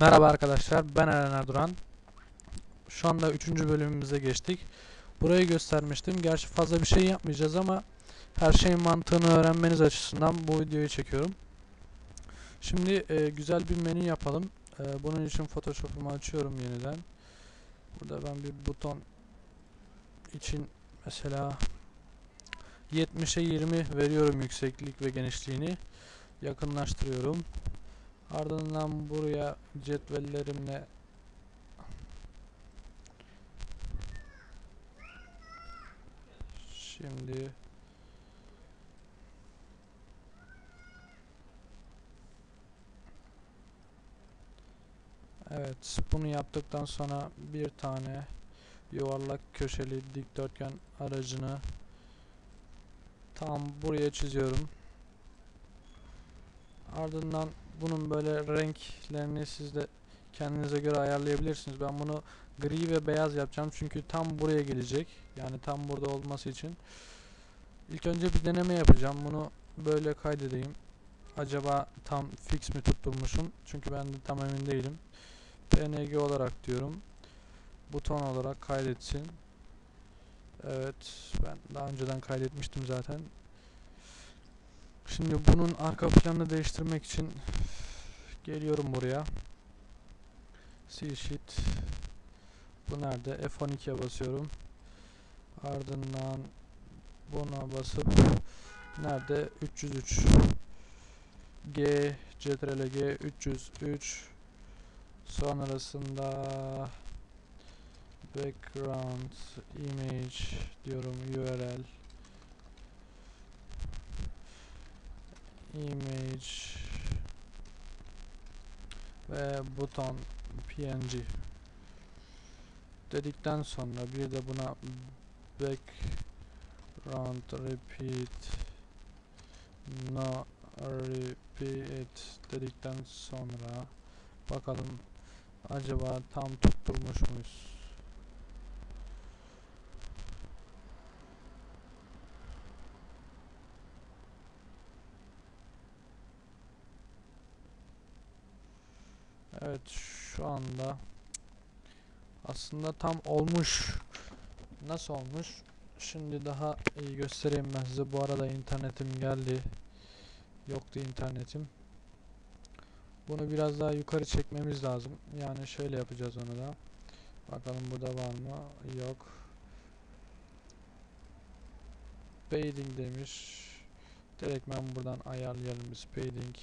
Merhaba arkadaşlar, ben Eren Erduran. Şu anda 3. bölümümüze geçtik. Burayı göstermiştim. Gerçi fazla bir şey yapmayacağız ama her şeyin mantığını öğrenmeniz açısından bu videoyu çekiyorum. Şimdi e, güzel bir menü yapalım. E, bunun için Photoshop'umu açıyorum yeniden. Burada ben bir buton için mesela 70'e 20 veriyorum yükseklik ve genişliğini. Yakınlaştırıyorum. Ardından buraya cetvellerimle şimdi Evet, bunu yaptıktan sonra bir tane yuvarlak köşeli dikdörtgen aracını tam buraya çiziyorum. Ardından bunun böyle renklerini siz de kendinize göre ayarlayabilirsiniz. Ben bunu gri ve beyaz yapacağım çünkü tam buraya gelecek. Yani tam burada olması için. İlk önce bir deneme yapacağım. Bunu böyle kaydedeyim. Acaba tam fix mi tutturmuşum? Çünkü ben de tam emin değilim. PNG olarak diyorum. Buton olarak kaydetsin. Evet, ben daha önceden kaydetmiştim zaten. Şimdi bunun arka planını değiştirmek için geliyorum buraya. C sheet. Bu nerede? F12'ye basıyorum. Ardından buna basıp nerede? 303 G Ctrl G 303 sonrasında background image diyorum URL image ve buton png dedikten sonra bir de buna background repeat no repeat dedikten sonra bakalım acaba tam tutturmuş muyuz Evet şu anda aslında tam olmuş. Nasıl olmuş? Şimdi daha iyi göstereyim ben size. Bu arada internetim geldi. Yoktu internetim. Bunu biraz daha yukarı çekmemiz lazım. Yani şöyle yapacağız onu da. Bakalım burada var mı? Yok. Fading demiş. Direkt ben buradan ayarlayalım biz fading.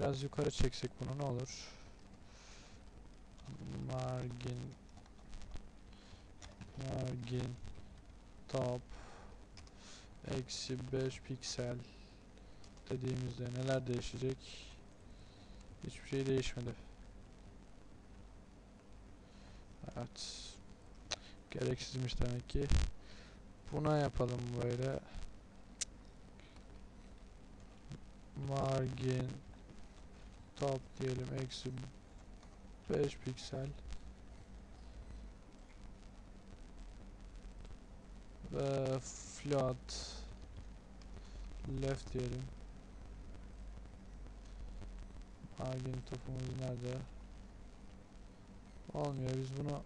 Biraz yukarı çeksek bunu ne olur? Margin Margin Top Eksi 5 piksel dediğimizde neler değişecek? Hiçbir şey değişmedi. Evet. Gereksizmiş demek ki. Buna yapalım böyle. Margin top diyelim eksi 5 piksel. Ve float left diyelim. Margin topumuz nerede? Olmuyor. Biz bunu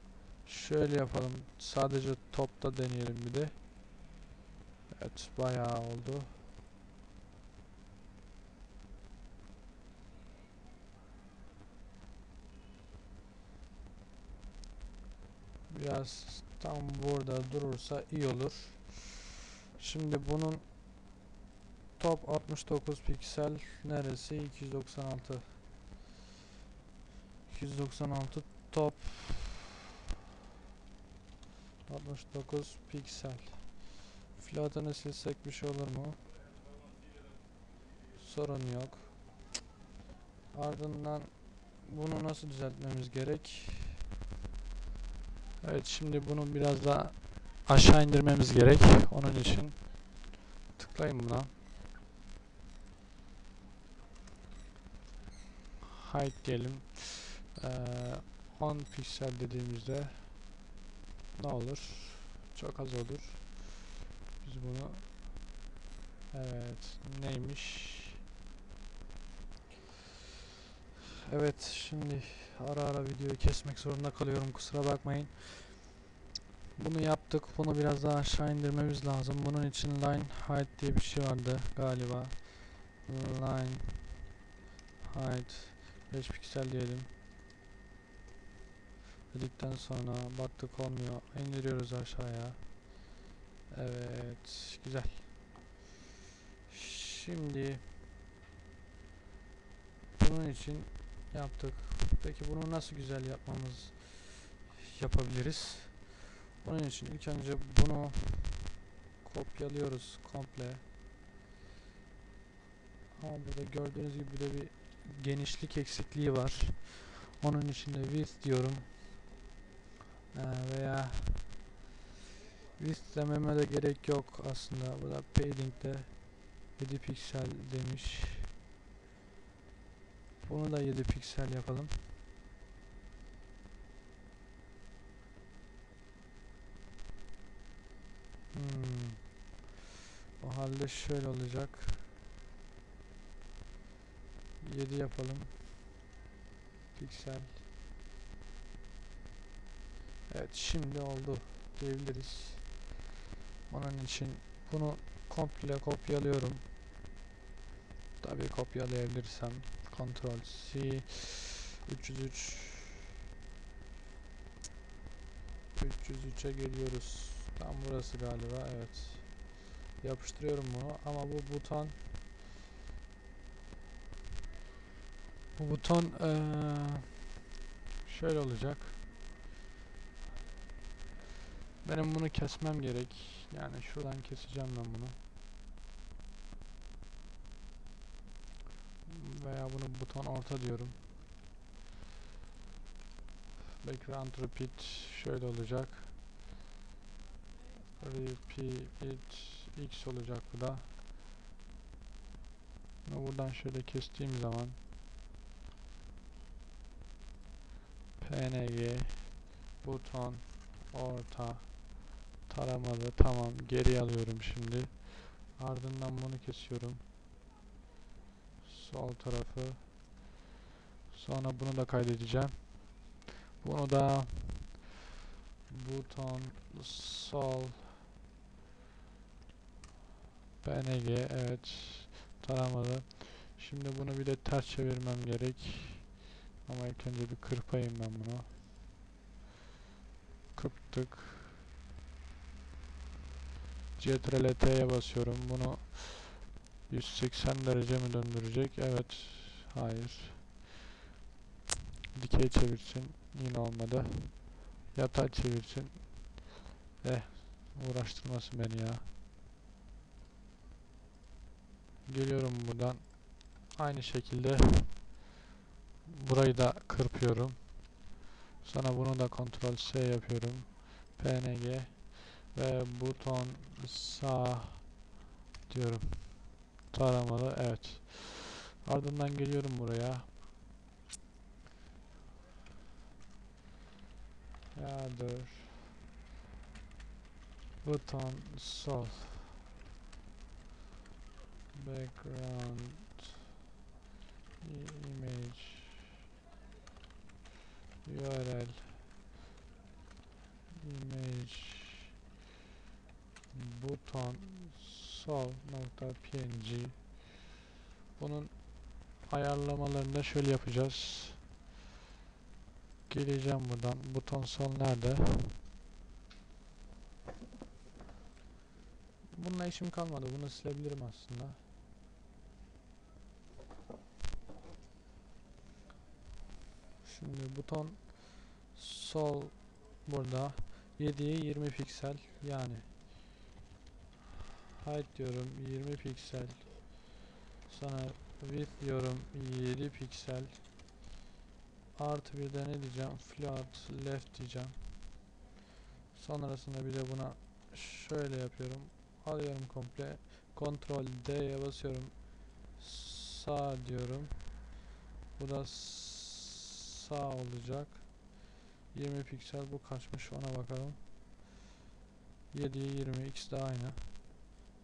şöyle yapalım. Sadece topta deneyelim bir de. Evet bayağı oldu biraz tam burada durursa iyi olur. Şimdi bunun top 69 piksel neresi? 296 296 top 69 piksel Fiyatını silsek bir şey olur mu? Sorun yok. Ardından bunu nasıl düzeltmemiz gerek? Evet şimdi bunu biraz daha aşağı indirmemiz gerek. Onun için tıklayın buna. Height diyelim. Ee, 10 piksel dediğimizde ne olur? Çok az olur. Biz bunu Evet, neymiş? Evet, şimdi ara ara videoyu kesmek zorunda kalıyorum. Kusura bakmayın. Bunu yaptık. Bunu biraz daha aşağı indirmemiz lazım. Bunun için line height diye bir şey vardı galiba. Line height 5 piksel diyelim. Dedikten sonra baktık olmuyor. İndiriyoruz aşağıya. Evet, güzel. Şimdi bunun için yaptık. Peki bunu nasıl güzel yapmamız yapabiliriz? Bunun için ilk önce bunu kopyalıyoruz komple. Ama burada gördüğünüz gibi de bir genişlik eksikliği var. Onun için de width diyorum. Ee, veya width dememe de gerek yok aslında. Bu da padding'de 7 piksel demiş. Bunu da 7 piksel yapalım. Hmm. O halde şöyle olacak. 7 yapalım. Piksel. Evet şimdi oldu diyebiliriz. Onun için bunu komple kopyalıyorum. Tabii kopyalayabilirsem Ctrl C 303 303'e geliyoruz. Tam burası galiba evet. Yapıştırıyorum bunu ama bu buton bu buton eee, şöyle olacak. Benim bunu kesmem gerek. Yani şuradan keseceğim ben bunu. Veya bunu buton orta diyorum. Background repeat şöyle olacak. Repeat x olacak bu da. Bunu buradan şöyle kestiğim zaman png buton orta taramalı tamam geri alıyorum şimdi ardından bunu kesiyorum sol tarafı. Sonra bunu da kaydedeceğim. Bunu da buton sol png evet taramalı. Şimdi bunu bir de ters çevirmem gerek. Ama ilk önce bir kırpayım ben bunu. Kırptık. Ctrl basıyorum. Bunu 180 derece mi döndürecek? Evet. Hayır. Dikey çevirsin. Yine olmadı. Yatay çevirsin. Eh. Uğraştırmasın beni ya. Geliyorum buradan. Aynı şekilde burayı da kırpıyorum. Sonra bunu da Ctrl S yapıyorum. PNG ve buton sağ diyorum. Taramalı evet. Ardından geliyorum buraya. Ya dur. Buton sol. Background image URL image buton sol nokta png bunun ayarlamalarını da şöyle yapacağız. Geleceğim buradan. Buton sol nerede? Bununla işim kalmadı. Bunu silebilirim aslında. Şimdi buton sol burada. 7'ye 20 piksel. Yani height diyorum 20 piksel. Sonra width diyorum 7 piksel. Artı bir de ne diyeceğim? Float left diyeceğim. Sonrasında bir de buna şöyle yapıyorum. Alıyorum komple. Ctrl D'ye basıyorum. Sağ diyorum. Bu da sağ olacak. 20 piksel bu kaçmış ona bakalım. 7'ye 20 x de aynı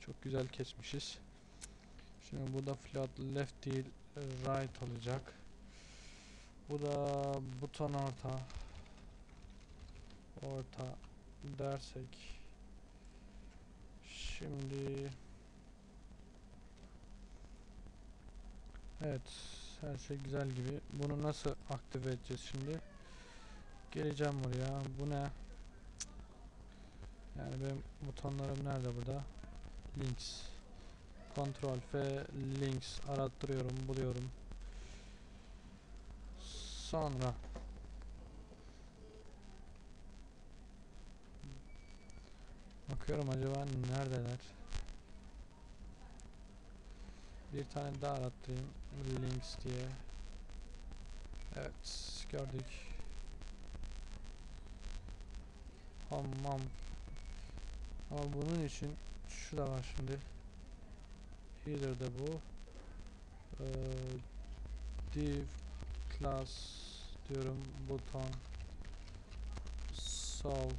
çok güzel kesmişiz Şimdi bu da float left değil right olacak. Bu da buton orta. Orta dersek. Şimdi Evet, her şey güzel gibi. Bunu nasıl aktive edeceğiz şimdi? Geleceğim buraya. Bu ne? Yani benim butonlarım nerede burada? Links. Ctrl F links arattırıyorum, buluyorum. Sonra bakıyorum acaba neredeler? Bir tane daha arattırayım links diye. Evet gördük. Tamam. Ama bunun için şu da var şimdi. Either de bu. Ee, div class diyorum buton sol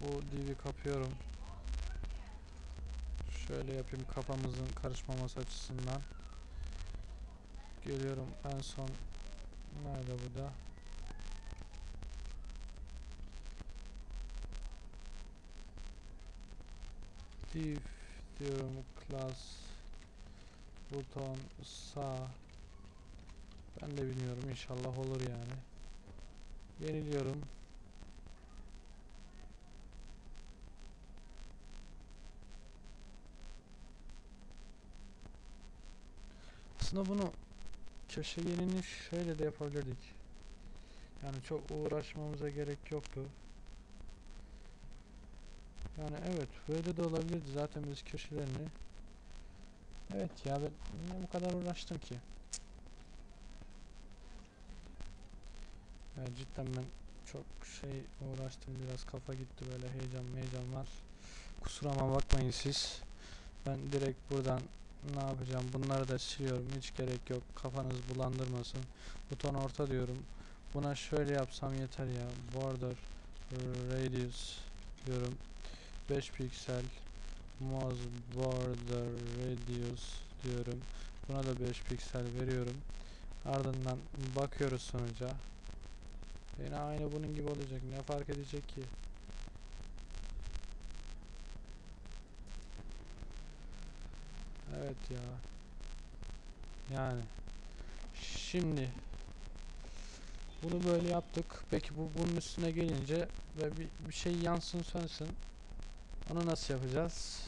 bu div'i kapıyorum. Şöyle yapayım kafamızın karışmaması açısından. Geliyorum en son nerede bu da? Div diyorum class buton sağ. Ben de bilmiyorum inşallah olur yani. Yeniliyorum. Aslında bunu köşe yenini şöyle de yapabilirdik. Yani çok uğraşmamıza gerek yoktu yani evet böyle de olabilirdi zaten biz köşelerini. Evet ya ben niye bu kadar uğraştım ki? Evet cidden ben çok şey uğraştım biraz kafa gitti böyle heyecan heyecan var. Kusuruma bakmayın siz. Ben direkt buradan ne yapacağım bunları da siliyorum hiç gerek yok kafanız bulandırmasın. Buton orta diyorum. Buna şöyle yapsam yeter ya. Border radius diyorum. 5 piksel mouse border radius diyorum. Buna da 5 piksel veriyorum. Ardından bakıyoruz sonuca. Yine aynı bunun gibi olacak. Ne fark edecek ki? Evet ya. Yani şimdi bunu böyle yaptık. Peki bu bunun üstüne gelince ve bir, bir şey yansın sönsün. Onu nasıl yapacağız?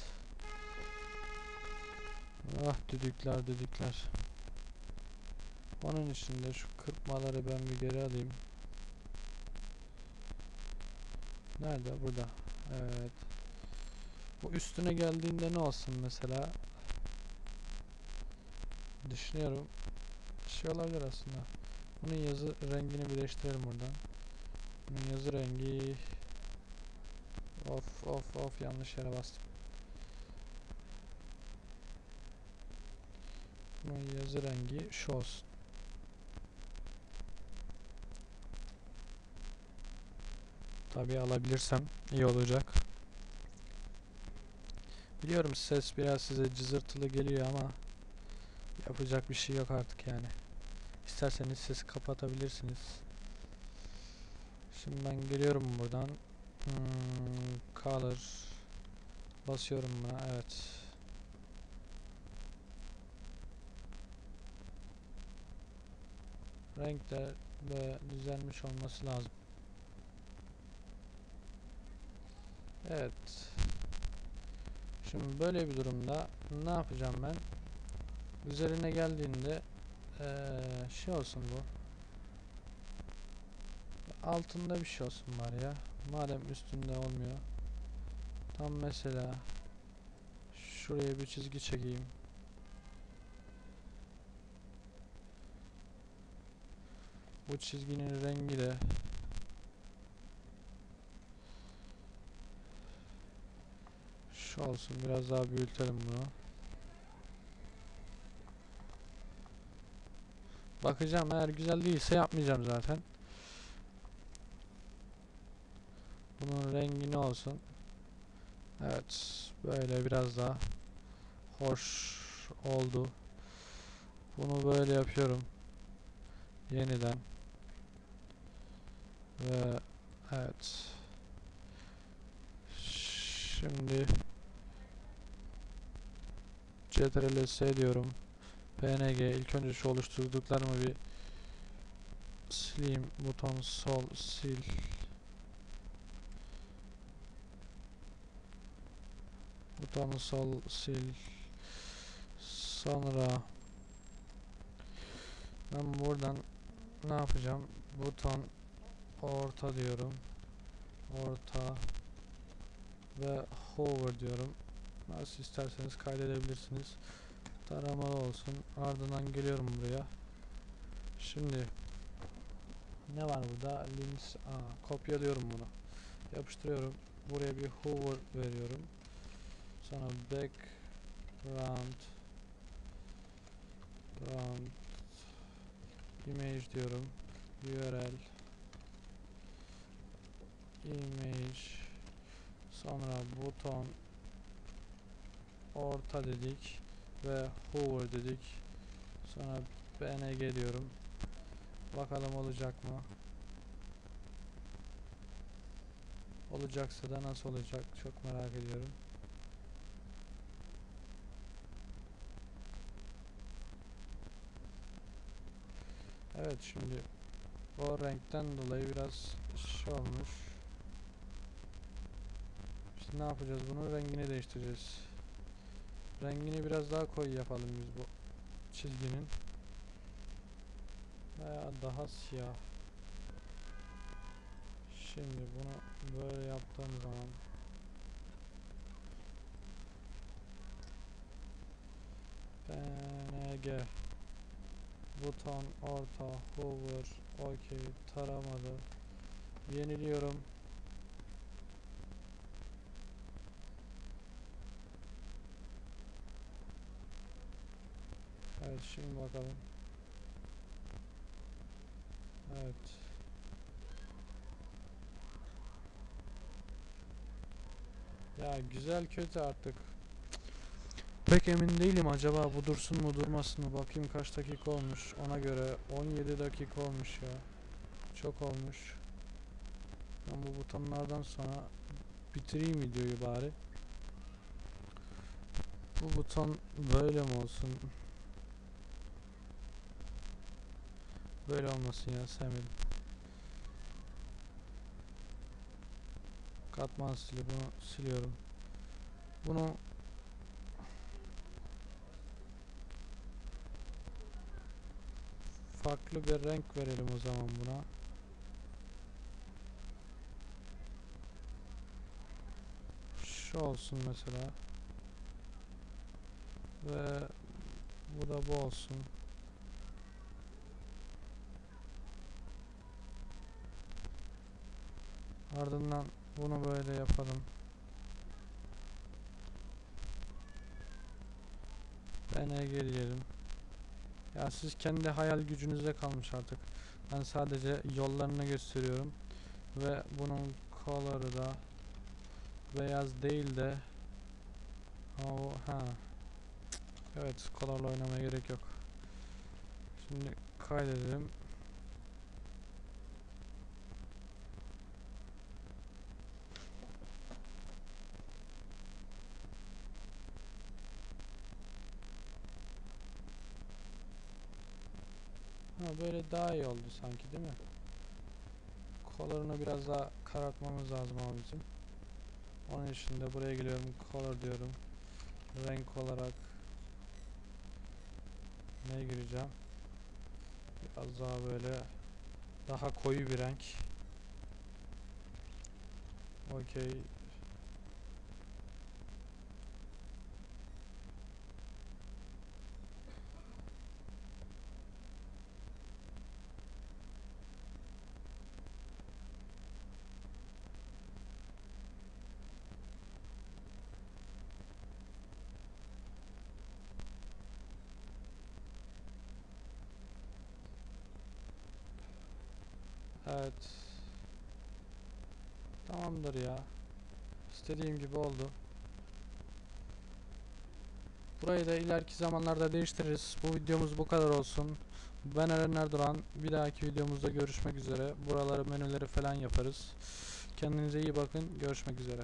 Ah düdükler düdükler. Onun için de şu kırpmaları ben bir geri alayım. Nerede? Burada. Evet. Bu üstüne geldiğinde ne olsun mesela? Düşünüyorum. Şey olabilir aslında. Bunun yazı rengini birleştirelim buradan. Bunun yazı rengi Of of of yanlış yere bastım. Bunun yazı rengi şu olsun. Tabii alabilirsem iyi olacak. Biliyorum ses biraz size cızırtılı geliyor ama yapacak bir şey yok artık yani. İsterseniz sesi kapatabilirsiniz. Şimdi ben geliyorum buradan. Hmm, color. Basıyorum buna evet. Renkler böyle düzelmiş olması lazım. Evet. Şimdi böyle bir durumda ne yapacağım ben? Üzerine geldiğinde ee, şey olsun bu. Altında bir şey olsun var ya Madem üstünde olmuyor. Tam mesela şuraya bir çizgi çekeyim. Bu çizginin rengi de şu olsun. Biraz daha büyütelim bunu. Bakacağım eğer güzel değilse yapmayacağım zaten. Bunun rengi ne olsun? Evet, böyle biraz daha hoş oldu. Bunu böyle yapıyorum. Yeniden. Ve evet. Şimdi Ctrl S diyorum. PNG ilk önce şu oluşturduklarımı bir sileyim. Buton sol sil. Butonu sol sil. Sonra ben buradan ne yapacağım? Buton orta diyorum. Orta ve hover diyorum. Nasıl isterseniz kaydedebilirsiniz. Taramalı olsun. Ardından geliyorum buraya. Şimdi ne var burada? Links. Aa, kopyalıyorum bunu. Yapıştırıyorum. Buraya bir hover veriyorum. Sonra background ground image diyorum. URL image sonra buton orta dedik ve hover dedik. Sonra bng diyorum. Bakalım olacak mı? Olacaksa da nasıl olacak çok merak ediyorum. Evet şimdi o renkten dolayı biraz şey olmuş. İşte ne yapacağız bunun rengini değiştireceğiz. Rengini biraz daha koyu yapalım biz bu çizginin. Veya daha siyah. Şimdi bunu böyle yaptığım zaman PNG buton orta hover ok taramadı. Yeniliyorum. Evet şimdi bakalım. Evet. Ya güzel kötü artık Pek emin değilim acaba bu dursun mu durmasın mı? Bakayım kaç dakika olmuş. Ona göre 17 dakika olmuş ya. Çok olmuş. Ben bu butonlardan sonra bitireyim videoyu bari. Bu buton böyle mi olsun? Böyle olmasın ya sevmedim. Katman stili bunu siliyorum. Bunu farklı bir renk verelim o zaman buna. Şu olsun mesela. Ve bu da bu olsun. Ardından bunu böyle yapalım. BNG diyelim. Ya siz kendi hayal gücünüzde kalmış artık. Ben sadece yollarını gösteriyorum. Ve bunun color'ı da beyaz değil de o ha Evet color'la oynamaya gerek yok. Şimdi kaydedelim. Ha böyle daha iyi oldu sanki değil mi? Color'unu biraz daha karartmamız lazım ama bizim. Onun için de buraya geliyorum. Color diyorum. Renk olarak ne gireceğim? Biraz daha böyle daha koyu bir renk. Okey. Evet. Tamamdır ya. İstediğim gibi oldu. Burayı da ileriki zamanlarda değiştiririz. Bu videomuz bu kadar olsun. Ben Eren Erdoğan. Bir dahaki videomuzda görüşmek üzere. Buraları menüleri falan yaparız. Kendinize iyi bakın. Görüşmek üzere.